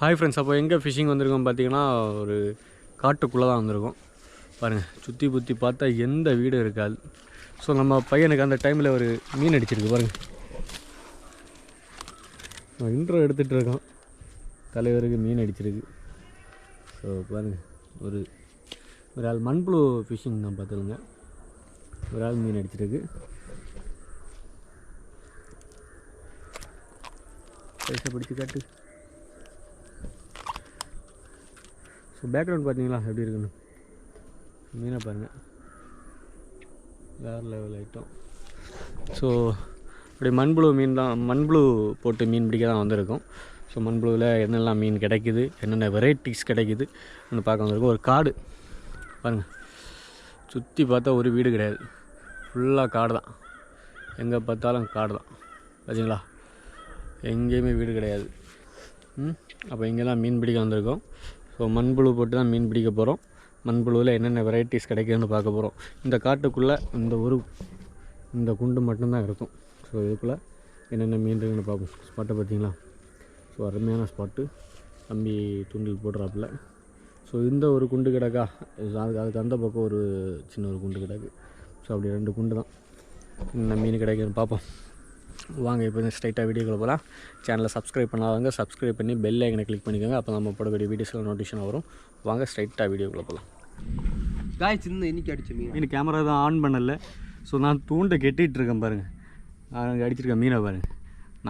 Hi friends அப்போ எங்கே phishing வந்திருக்கோம் பார்த்தீங்கன்னா ஒரு காட்டுக்குள்ளே தான் வந்திருக்கோம். பாருங்கள் சுற்றி புற்றி பார்த்தா எந்த வீடும் இருக்காது. ஸோ நம்ம பையனுக்கு அந்த டைமில் ஒரு மீன் அடிச்சிருக்கு பாருங்கள் இன்ட்ரோ எடுத்துகிட்டு இருக்கோம் தலைவருக்கு மீன் அடிச்சிருக்கு. ஸோ பாருங்கள் ஒரு ஒரு ஆள் மண்புழு ஃபிஷிங் தான் பார்த்துருங்க ஒரு ஆள் மீன் அடிச்சிருக்கு. பைசா பிடிச்சி காட்டு. ஸோ பேக்ரவுண்ட் பார்த்தீங்களா எப்படி இருக்குன்னு? மீனை பாருங்கள் வேறு லெவல் ஐட்டம் ஸோ அப்படி மண்புழு மீன் தான் மண்புழு போட்டு மீன் பிடிக்க தான் வந்திருக்கோம். ஸோ மண்புழுவில் என்னெல்லாம் மீன் கிடைக்குது என்னென்ன வெரைட்டிஸ் கிடைக்குது ஒன்று பார்க்க வந்திருக்கோம். ஒரு காடு. பாருங்கள் சுற்றி பார்த்தா ஒரு வீடு கிடையாது. ஃபுல்லாக காடு தான். எங்கே பார்த்தாலும் காடு தான். பார்த்தீங்களா எங்கேயுமே வீடு கிடையாது. அப்போ இங்கே தான் மீன் பிடிக்க வந்திருக்கோம். ஸோ மண்புழு போட்டு தான் மீன் பிடிக்க போகிறோம். மண்புழுவில் என்னென்ன வெரைட்டிஸ் கிடைக்குதுன்னு பார்க்க போகிறோம். இந்த காட்டுக்குள்ளே இந்த ஒரு இந்த குண்டு மட்டும்தான் இருக்கும். ஸோ இதுக்குள்ளே என்னென்ன மீன் இருக்குன்னு பார்ப்போம். ஸ்பாட்டை பார்த்தீங்களா? ஸோ அருமையான ஸ்பாட்டு தம்பி தூண்டில் போடுறாப்புல. ஸோ இந்த ஒரு குண்டு கிடக்கா? அதுக்கு அதுக்கு அந்த பக்கம் ஒரு சின்ன ஒரு குண்டு கிடக்கு. ஸோ அப்படி ரெண்டு குண்டு தான். என்ன மீன் கிடைக்குதுன்னு பார்ப்போம். வாங்க இப்போ ஸ்ட்ரைட்டாக வீடியோக்குள்ள போகலாம் சேனலை சப்ஸ்கிரைப் பண்ணாதவங்க சப்ஸ்கிரைப் பண்ணி பெல் ஐக்கனை கிளிக் பண்ணிக்கோங்க. அப்போ நம்ம போடக்கூடிய வீடியோஸில் நோட்டிஃபிகேஷன் வரும். வாங்க ஸ்ட்ரைட்டாக வீடியோக்குள்ளே போகலாம் காய் சின்ன இன்னைக்கு அடிச்ச மீன். மீன் கேமரா தான் ஆன் பண்ணல. ஸோ நான் தூண்டை கெட்டிகிட்டு இருக்கேன் பாருங்கள் நான் அடிச்சிருக்கேன் மீனை பாருங்கள்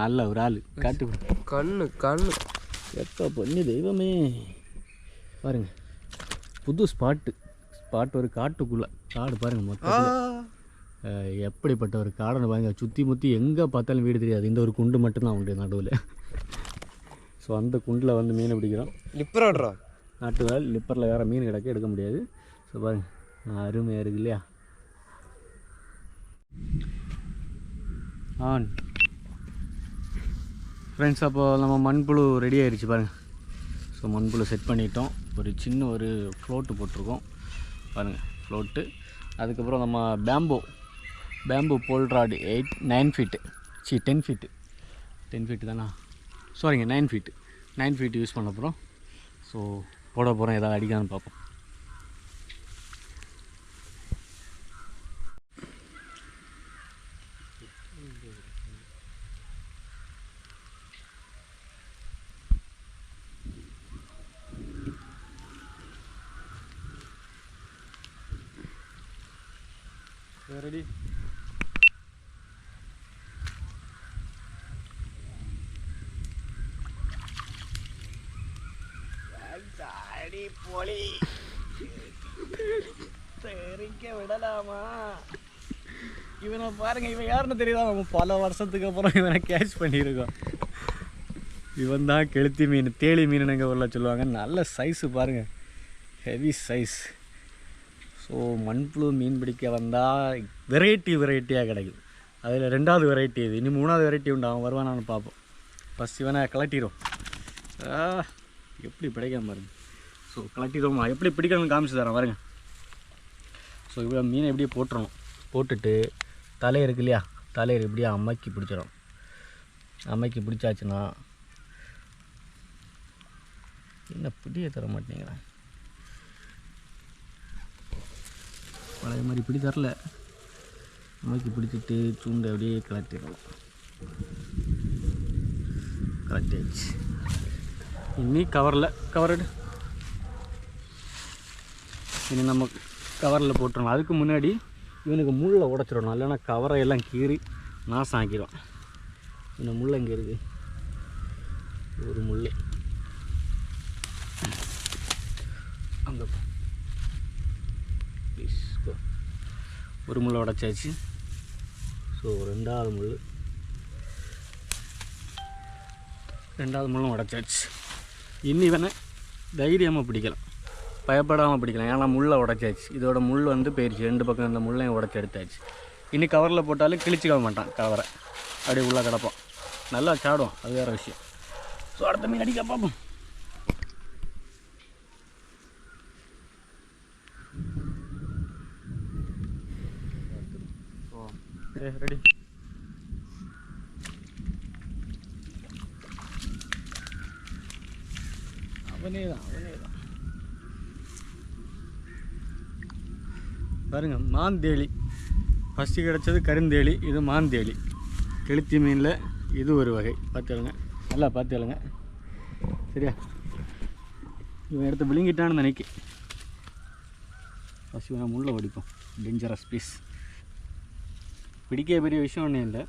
நல்ல ஒரு ஆள். காட்டு கண்ணு கண்ணு. எப்போ பொண்ணு தெய்வமே. பாருங்க. புது ஸ்பாட்டு ஸ்பாட் ஒரு காட்டுக்குள்ளே. காடு பாருங்கள் மொத்தம் எப்படிப்பட்ட ஒரு காடனை பாருங்க சுற்றி முற்றி எங்கே பார்த்தாலும் வீடு தெரியாது. இந்த ஒரு குண்டு மட்டும்தான் உண்டு நடுவில். ஸோ அந்த குண்டில் வந்து மீன் பிடிக்கிறோம். நாட்டு வேல் லிப்பரில் வேறு மீன் கிடக்க எடுக்க முடியாது. ஸோ பாருங்க அருமையாக இருக்கு இல்லையா? ஆன். ஃப்ரெண்ட்ஸ் அப்போ நம்ம மண்புழு ரெடி ஆயிடுச்சு பாருங்க. ஸோ மண்புழு செட் பண்ணிட்டோம். ஒரு சின்ன ஒரு ஃப்ளோட்டு போட்டிருக்கோம். பாருங்கள் ஃப்ளோட்டு அதுக்கப்புறம் நம்ம bamboo bamboo pole rod eight nine feet C ten feet ten feet தானா? சாரிங்க nine feet nine feet use பண்ண போகிறோம் ஸோ போட போகிறோம் ஏதாவது அடிக்கான்னு பார்ப்போம் ரெடி மொழி தெரிக்க விடலாமா இவனை பாருங்க இவன் யாருன்னு தெரியுதா நம்ம பல வருஷத்துக்கு அப்புறம் இவனை கேட்ச் பண்ணியிருக்கோம் இவன் தான் கெளுத்தி மீன் தேளி மீனுங்க ஊரில் சொல்லுவாங்க நல்ல சைஸு பாருங்கள் ஹெவி சைஸ் ஸோ மண்புழு மீன் பிடிக்க வந்தால் வெரைட்டி வெரைட்டியாக கிடைக்கும் அதில் ரெண்டாவது வெரைட்டி இது இனி மூணாவது வெரைட்டி உண்டு அவன் வருவானான்னு பார்ப்போம் ஃபஸ்ட் இவனை கலட்டிடும் ஆ, எப்படி பிடிக்காம பாருங்க ஸோ கலட்டிடுவோமா எப்படி பிடிக்கணும்னு காமிச்சு தரேன் பாருங்க. ஸோ இப்படி மீனை எப்படியே போட்டுடணும் போட்டுட்டு தலை இருக்கு இல்லையா? தலையர் இப்படியே அம்மாக்கி பிடிச்சிடும். அம்மாக்கி பிடிச்சாச்சுன்னா என்ன பிடிய தர மாட்டேங்கிறேன் பழைய மாதிரி பிடி தரல. அம்மாக்கி பிடிச்சிட்டு சூண்டை அப்படியே கலட்டிடலாம் கலட்டியாச்சு. இன்னி கவரில் எடு. இனி நம்ம கவரில் போட்டுருணும் அதுக்கு முன்னாடி இவனுக்கு முள்ளை உடச்சிடணும். இல்லைன்னா கவரை எல்லாம் கீறி நாசம் ஆக்கிடும் இந்த முள்ளை இங்கே இருக்குது ஒரு முள் அந்த ப்ளீஸ் ஒரு முள்ளை உடச்சாச்சு. ஸோ ரெண்டாவது முள் ரெண்டாவது முள்ளும் உடச்சாச்சு. இன்னி வேணால் தைரியமாக பிடிக்கலாம். பயப்படாமல் பிடிக்கலாம். ஏன்னா முள்ளை உடச்சாச்சு. இதோட முள் வந்து போயிடுச்சு ரெண்டு பக்கம் இந்த முள்ளையும் உடச்சி எடுத்தாச்சு. இனி கவரில் போட்டாலும் கிழிச்சிக்க மாட்டான் கவரை அப்படியே உள்ளே கிடப்பான். நல்லா சாடும். அது வேறு விஷயம். ஸோ அடுத்த மீன் அடிக்க பார்ப்போம். ரெடி அவனே தான். பாருங்கள் மாந்தேலி. ஃபஸ்ட்டு கிடச்சது கருந்தேலி இது மாந்தேலி. கெளுத்தி மீனில் இது ஒரு வகை. பார்த்துக்கலங்க நல்லா பார்த்துக்கலங்க சரியா? இவன் எடுத்து விழுங்கிட்டான்னு நினைக்க. ஃபஸ்ட் வேணால் முள்ள ஒடிப்போம் டேஞ்சரஸ் பீஸ் பிடிக்க பெரிய விஷயம் ஒன்றும் இல்லை.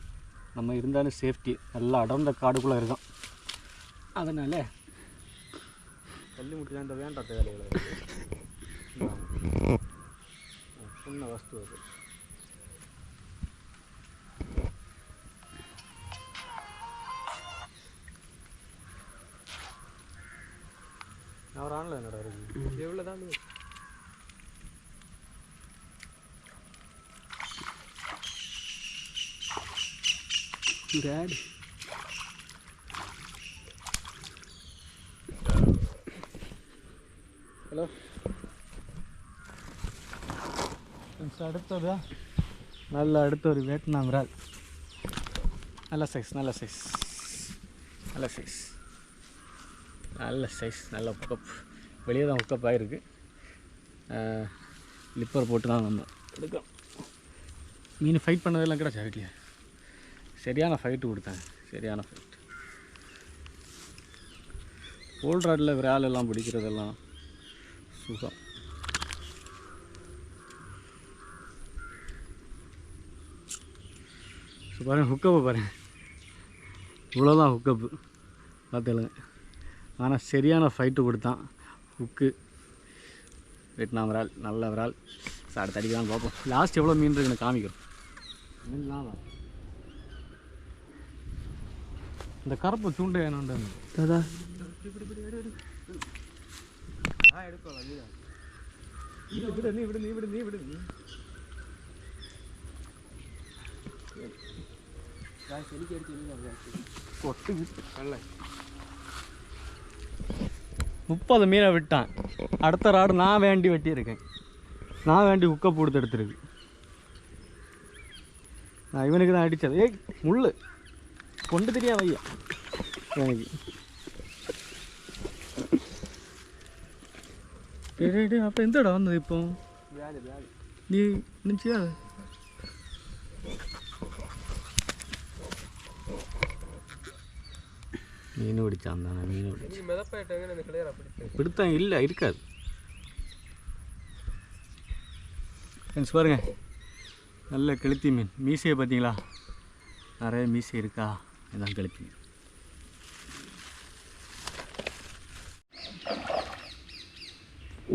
நம்ம இருந்தாலும் சேஃப்டி நல்லா அடர்ந்த காடுக்குள்ளே இருக்கோம். அதனால் தள்ளி முட்டி தான் இந்த வேண்டாத்த வேலைகளை. சின்ன வஸ்து அது அவர் ஆன்ல என்னடா இருக்கு எவ்வளோ அடுத்தது நல்ல அடுத்த ஒரு வியட்நாம் இறால் நல்ல சைஸ் நல்ல சைஸ் நல்ல சைஸ் நல்ல சைஸ் நல்ல ஹுக்கப் வெளியே தான் ஹுக்கப் ஆகிருக்கு லிப்பர் போட்டு தான் வந்தோம். எடுக்கிறோம் மீன் ஃபைட் பண்ணதெல்லாம் கூட சரிக்கலையா சரியான ஃபைட்டு கொடுத்தேன். சரியான ஃபைட் ஓல்ட் ராட்டில் விரால் எல்லாம் பிடிக்கிறதெல்லாம் சுகம். ஸோ பாருங்கள் ஹுக்கப்பை பாருங்கள் இவ்வளோதான் ஹுக்கப்பு பார்த்துலுங்க ஆனால் சரியான ஃபைட்டு கொடுத்தான். ஹுக்கு வியட்நாம் விரால் நல்ல விரால் அடுத்த அடிக்கலாம் பார்ப்போம். லாஸ்ட் எவ்வளோ மீன் இருக்குன்னு காமிக்கிறோம். மீன்லாம் இந்த கருப்பு தூண்டு வேணுண்டு தாதா. விடு நீ விடு நீ விடு நீ விடு நீ. கொட்டு முப்பது மீனை விட்டான். அடுத்த ராடு நான் வேண்டி வெட்டியிருக்கேன். நான் வேண்டி குக்கை போடுத்து எடுத்துருக்கு. நான் இவனுக்கு தான் அடித்தது ஏய் முள்ளு. கொண்டு தெரியா வையா? எனக்கு. டேய், டேய், டேய், அப்போ எந்த இடம் வந்தது இப்போ? நீ நினச்சியா? மீன் பிடிச்சான் தானே மீன் பிடிச்சி நீ மிதப்பாயிட்டாங்க இந்த கிளையரா பிடிப்பேன் பிடித்தான் இல்லை இருக்காது. ஃப்ரெண்ட்ஸ் பாருங்க. நல்ல கெளுத்தி மீன். மீசையை பார்த்தீங்களா? நிறைய மீசை இருக்கா? இதான் கெளுத்தி மீன்.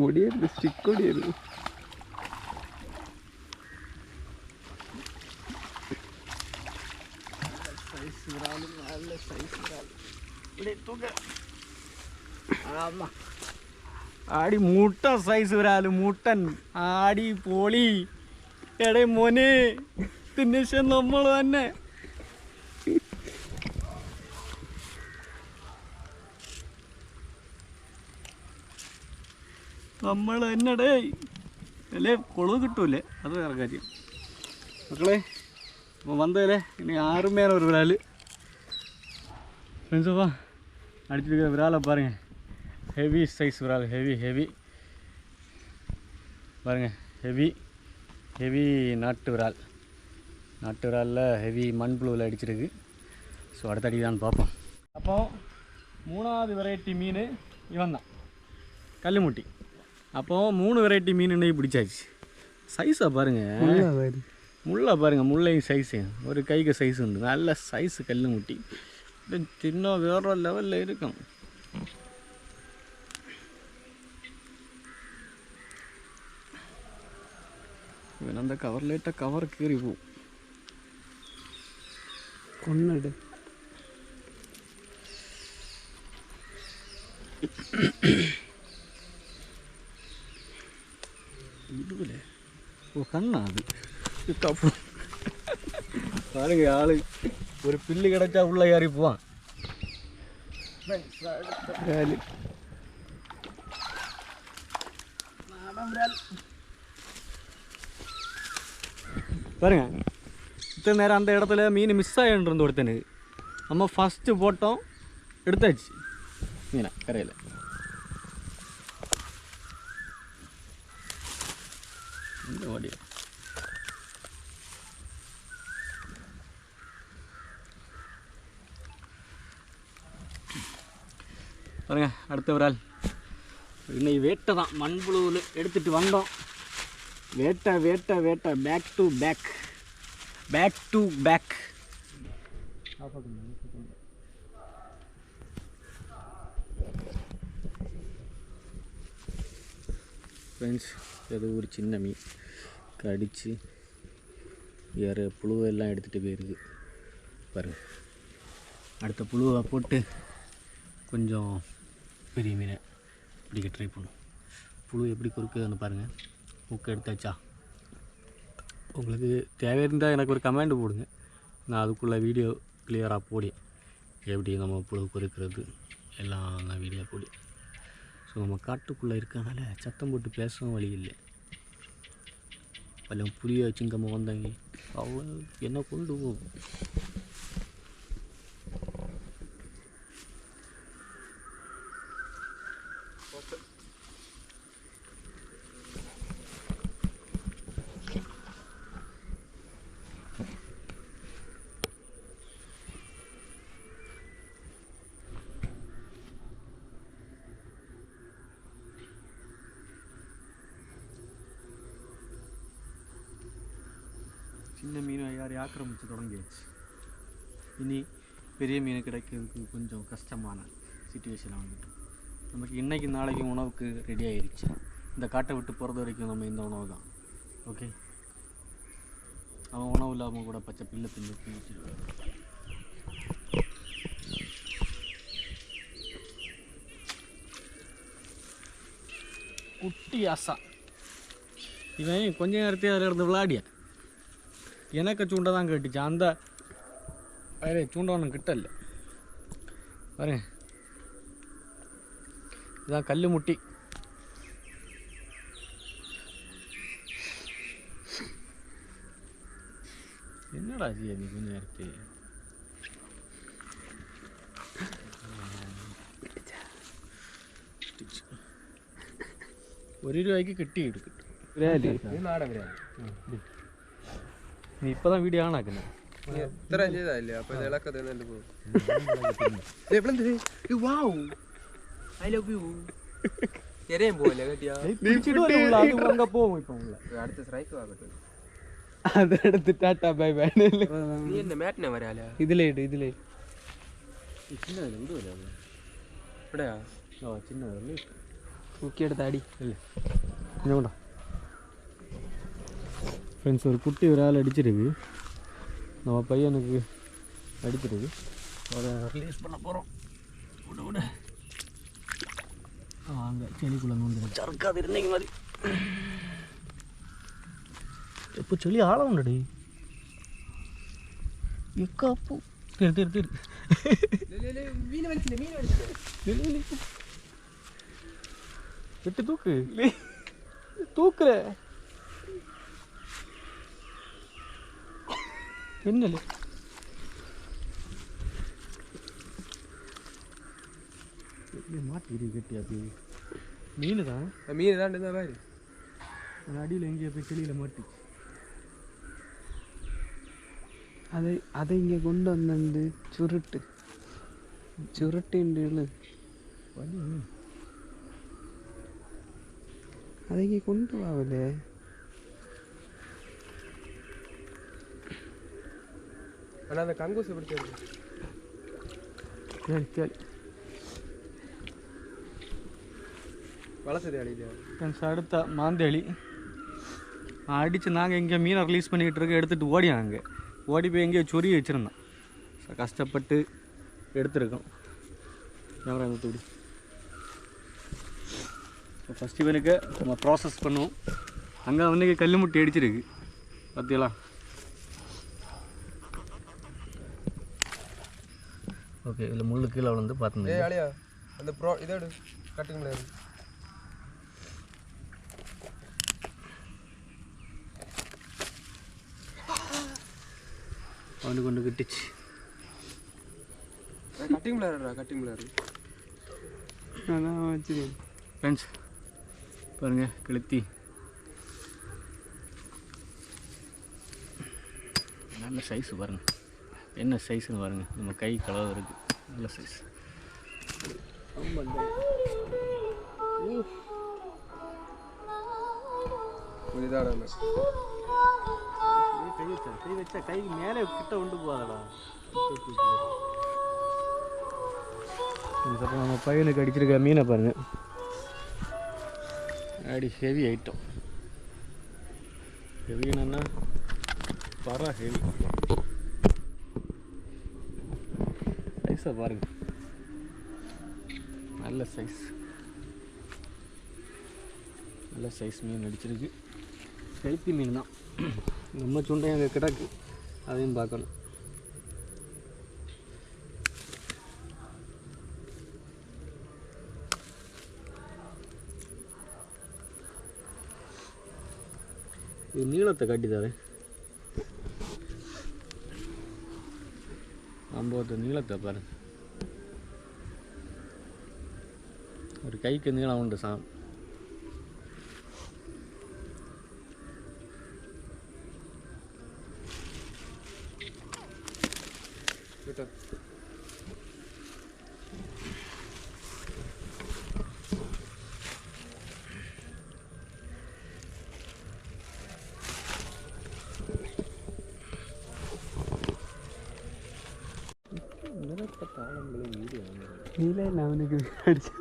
ஒடியது ஸ்டிக் ஒடியது ആടി മുട്ട സൈസ് വരാല് മുട്ടൻ ആടി പോളി എടേ മോനെ തിന്നിശ നമ്മൾ തന്നെ നമ്മൾ തന്നെ ഡേ അല്ലേ കൊളു കിട്ടൂലേ അത് വേറെ കാര്യം മക്കളെ അപ്പോൾ വന്നതല്ലേ ഇനി ആറ് മേലെ ഒരു വിരാല് ஃப்ரெண்ட்ஸப்பா அடிச்சிருக்கிற விராலை பாருங்கள் ஹெவி சைஸ் விரால் ஹெவி ஹெவி பாருங்கள் ஹெவி ஹெவி நாட்டு விரால் நாட்டு விராலில் ஹெவி மண்புழுவில் அடிச்சிருக்கு. ஸோ அடுத்த அடிதான்னு பார்ப்போம். அப்போ மூணாவது வெரைட்டி மீன் இவன் தான் கல்லுமுட்டி. அப்போ மூணு வெரைட்டி மீன் பிடிச்சாச்சு. சைஸாக பாருங்கள் முள்ளை பாருங்கள் முள்ளையும் சைஸு ஒரு கைக்கு சைஸ் உண்டு. நல்ல சைஸு கல் முட்டி இது சின்ன வேற லெவலில் இருக்கும். இவன் அந்த கவர் லைட்டாக கவர் கீறி போகும் கொன்னடு இதுல ஓ கண்ணா அது இது தப்பு பாருங்க ஆளு ஒரு பில்லு கிடைச்சா உள்ள ஏறி போவான் வேலை பாருங்க. இத்தனை நேரம் அந்த இடத்துல மீன் மிஸ் ஆகிட்டு ஒருத்தனுக்கு நம்ம ஃபஸ்ட்டு போட்டோம் எடுத்தாச்சு. மீனா கரையில். ஓடியா பாருங்க அடுத்த ஒரு ஆள் இன்னைக்கு வேட்டை தான். மண்புழுவில் எடுத்துகிட்டு வந்தோம். வேட்டை வேட்டை வேட்டை. Back to back back to back friends ஏதோ ஒரு சின்ன மீன் கடித்து வேறு புழுவெல்லாம் எடுத்துகிட்டு போயிருக்கு. பாருங்க. அடுத்த புழுவை போட்டு கொஞ்சம் பெரிய மீனை பிடிக்க ட்ரை பண்ணும் புழு எப்படி பொறுக்குதுன்னு பாருங்கள் புக் எடுத்தாச்சா? உங்களுக்கு தேவை இருந்தால் எனக்கு ஒரு கமெண்ட் போடுங்க. நான் அதுக்குள்ளே வீடியோ கிளியராக போடி. எப்படி நம்ம புழு குறுக்கிறது எல்லாம் நான் வீடியோ போடி. ஸோ நம்ம காட்டுக்குள்ளே இருக்கனால சத்தம் போட்டு பேசவும் வழி இல்லை. பல புளிய சிங்கம்மா வந்தாங்க. அவ்வளோ என்ன கொண்டு போகும் சின்ன மீனை யார் ஆக்கிரமித்து தொடங்கியாச்சு. இனி பெரிய மீன் கிடைக்கிறதுக்கு கொஞ்சம் கஷ்டமான சுச்சுவேஷன் வந்துட்டு நமக்கு இன்னைக்கு நாளைக்கு உணவுக்கு ரெடி ஆகிருச்சு இந்த காட்டை விட்டு போகிறது வரைக்கும் நம்ம இந்த உணவு தான். ஓகே அவன் உணவு இல்லாமல் கூட பச்சை பில்லு பில்லு பிடிச்சிருவான் குட்டி ஆசா. இவன் கொஞ்ச நேரத்தையும் அதில் இருந்து விளையாடிய எனக்கு சூண்டை தான் கேட்டுச்சு அந்த வேறு சூண்டை ஒன்றும் கிட்டல பாருங்க இதான் கல் முட்டி என்னடா ஜி அது கொஞ்ச நேரத்து ഒരു രൂപയ്ക്ക് കിട്ടി എടുക്കും விராலி നാടൻ ബിരിയാണി നീ വീഡിയോ ആണാക്കുന്നത് ഇതിലേ ഇവിടെയാ? ചിന്നതല്ലേ നോക്കിയെടുത്ത് അടി അല്ലേ? ഇങ്ങോട്ടോ. ஃப்ரெண்ட்ஸ் ஒரு குட்டி விரால் அடிச்சிருக்கு. நம்ம பையனுக்கு அடிச்சிருக்கு. அதை ரிலீஸ் பண்ண போகிறோம் விடு விடு. வாங்க செடிக்குள்ளே வந்து சறுக்காது இருந்தீங்க மாதிரி. எப்போ செளி ஆழம்டடி எக்காப்பு திரு திரு திரு மீன் எட்டு தூக்கு. தூக்குற. மின்னல் மாட்டிக்கிது கட்டி அப்படி மீன் தான் மீன் தான் இருந்தா பாரு அடியில் எங்கேயோ போய் செடியில் மாட்டி. அதை அதை இங்கே கொண்டு வந்தது சுருட்டு. சுருட்டுன்னு அதை இங்கே கொண்டு வாவலே ஆனால் அந்த கங்கூஸ் எப்படி தெரியும் சரி சரி. வளசதி அழிது அடுத்த மாந்தேளி அடித்து நாங்கள் எங்கே மீனை ரிலீஸ் பண்ணிக்கிட்டு இருக்கோம் எடுத்துகிட்டு ஓடி அங்கே. ஓடி போய் எங்கேயோ சொரிய வச்சுருந்தோம் கஷ்டப்பட்டு எடுத்துருக்கோம். கேமரா தூடி ஃபஸ்ட் இவனுக்கு நம்ம ப்ராசஸ் பண்ணுவோம். அங்கே வந்து கல் முட்டி அடிச்சிருக்கு. பார்த்தீங்களா ஓகே இதில் முள்ளு கீழே விழுந்து பார்த்துங்க. ஏழியா அந்த ப்ரோ இதோடு கட்டிங் முடியாது ஒன்று கொண்டு கிட்டுச்சு. கட்டிங் பிளேயர்டா கட்டிங் பிளேயர் அதான் வச்சுருக்கேன் ஃப்ரெண்ட்ஸ் பாருங்கள் கிளத்தி. நல்ல சைஸ் பாருங்கள் என்ன சைஸ்னு பாருங்கள் நம்ம கை கலவு இருக்குது நல்ல சைஸ் கை வச்சா கை மேலே கிட்ட கொண்டு போகாதடா அதுக்கப்புறம் நம்ம பையனுக்கு அடிச்சிருக்க மீனை பாருங்கள் அடி ஹெவி ஐட்டம் ஹெவி என்னன்னா பரா ஹெவி சைஸை பாருங்கள் நல்ல சைஸ் நல்ல சைஸ் மீன் அடிச்சிருக்கு. ஹெல்த்தி மீன் தான். நம்ம சுண்டை அங்கே கிடக்கு. அதையும் பார்க்கணும். இது நீளத்தை காட்டி சம்பவத்தை நீளத்தை பாருங்க. ஒரு கைக்கு நீளம் உண்டு சாம். ശീലമില്ല അവനൊക്കെ അടിച്ചു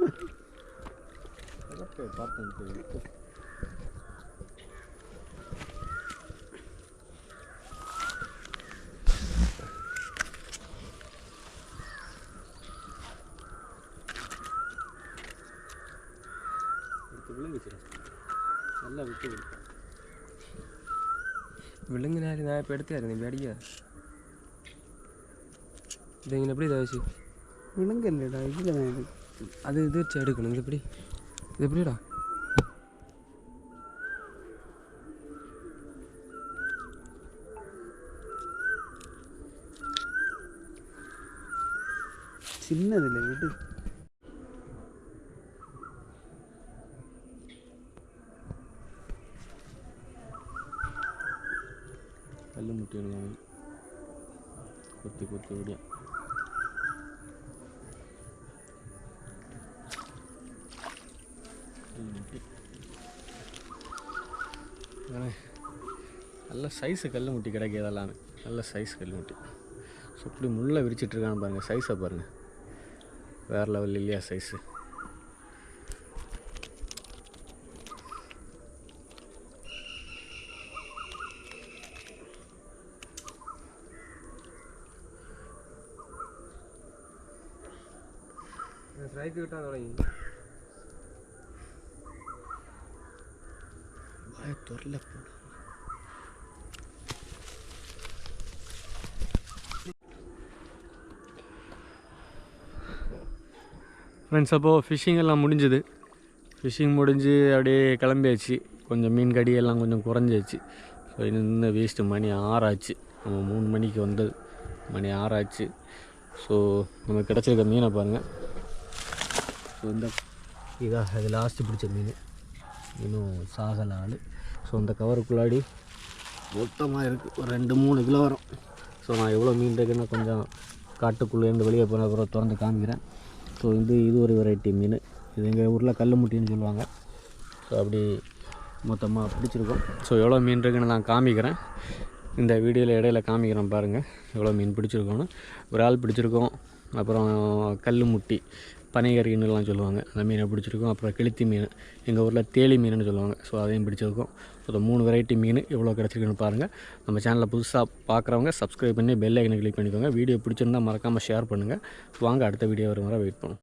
നല്ല വിട്ടു വിളിങ്ങിനായിരുന്നു ഞാൻ ഇപ്പം എടുത്തായിരുന്നു പേടിക്കാതെ ഇതെങ്ങനെ എപ്പിടി താമസിച്ചു നിനക്കല്ലേടാ ഇതിലെ നേരം അത് ഇത് വെച്ച് എടുക്കണം ഇതെപ്പടി ഇതെപ്പടിടാ ചിന്നതല്ലേ വീട്ട് കല്ലും മുട്ടിയാണ് ഞാൻ. കൊത്തി കൊത്തി ഓടിയാ சைஸு கல் முட்டி கிடைக்கு இதெல்லாமே. நல்ல சைஸ் கல் முட்டி ஸோ இப்படி முள்ளே விரிச்சிட்ருக்கான்னு பாருங்கள் சைஸை பாருங்கள் வேறு லெவல் இல்லையா சைஸு ஸ்ட்ரைக் விட்டால் தொடங்கி தொல்லை போன ஃப்ரெண்ட்ஸ் அப்போது ஃபிஷ்ஷிங் எல்லாம் முடிஞ்சுது. ஃபிஷ்ஷிங் முடிஞ்சு அப்படியே கிளம்பியாச்சு. கொஞ்சம் மீன் கடி எல்லாம் கொஞ்சம் குறைஞ்சிச்சு ஸோ இன்னும் வேஸ்ட்டு மணி ஆறாச்சு. நம்ம மூணு மணிக்கு வந்தது. மணி ஆறாச்சு. ஸோ நமக்கு கிடச்சிருக்க மீனை பாருங்கள் ஸோ இந்த இதாக அது லாஸ்ட்டு பிடிச்ச மீன். இன்னும் சாகல ஆள். ஸோ இந்த கவருக்குள்ளாடி மொத்தமாக இருக்குது ஒரு ரெண்டு மூணு கிலோ வரும். ஸோ நான் எவ்வளோ மீன் இருக்குன்னு கொஞ்சம் காட்டுக்குள்ளேருந்து வெளியே போன அப்புறம் திறந்து காமிக்கிறேன். ஸோ இது இது ஒரு வெரைட்டி மீன். இது எங்கள் ஊரில் கல் முட்டின்னு சொல்லுவாங்க. ஸோ அப்படி மொத்தமாக பிடிச்சிருக்கோம். ஸோ எவ்வளோ மீன் இருக்குன்னு நான் காமிக்கிறேன். இந்த வீடியோவில் இடையில காமிக்கிறேன் பாருங்கள் எவ்வளோ மீன் பிடிச்சிருக்கோன்னு ஒரு ஆள் பிடிச்சிருக்கோம். அப்புறம் கல் முட்டி பனைகறின்னுலாம் சொல்லுவாங்க. அந்த மீனை பிடிச்சிருக்கோம். அப்புறம் கெளுத்தி மீன். எங்கள் ஊரில் தேலி மீனுன்னு சொல்லுவாங்க. ஸோ அதையும் பிடிச்சிருக்கோம். ஸோ மூணு வெரைட்டி மீன் எவ்வளோ கிடச்சிருக்குன்னு பாருங்கள் நம்ம சேனலில் புதுசாக பார்க்குறவங்க சப்ஸ்கிரைப் பண்ணி பெல் ஐக்கனை கிளிக் பண்ணிக்கோங்க. வீடியோ பிடிச்சிருந்தா மறக்காமல் ஷேர் பண்ணுங்கள் வாங்க அடுத்த வீடியோ வரும் வர வெயிட் பண்ணுவோம்.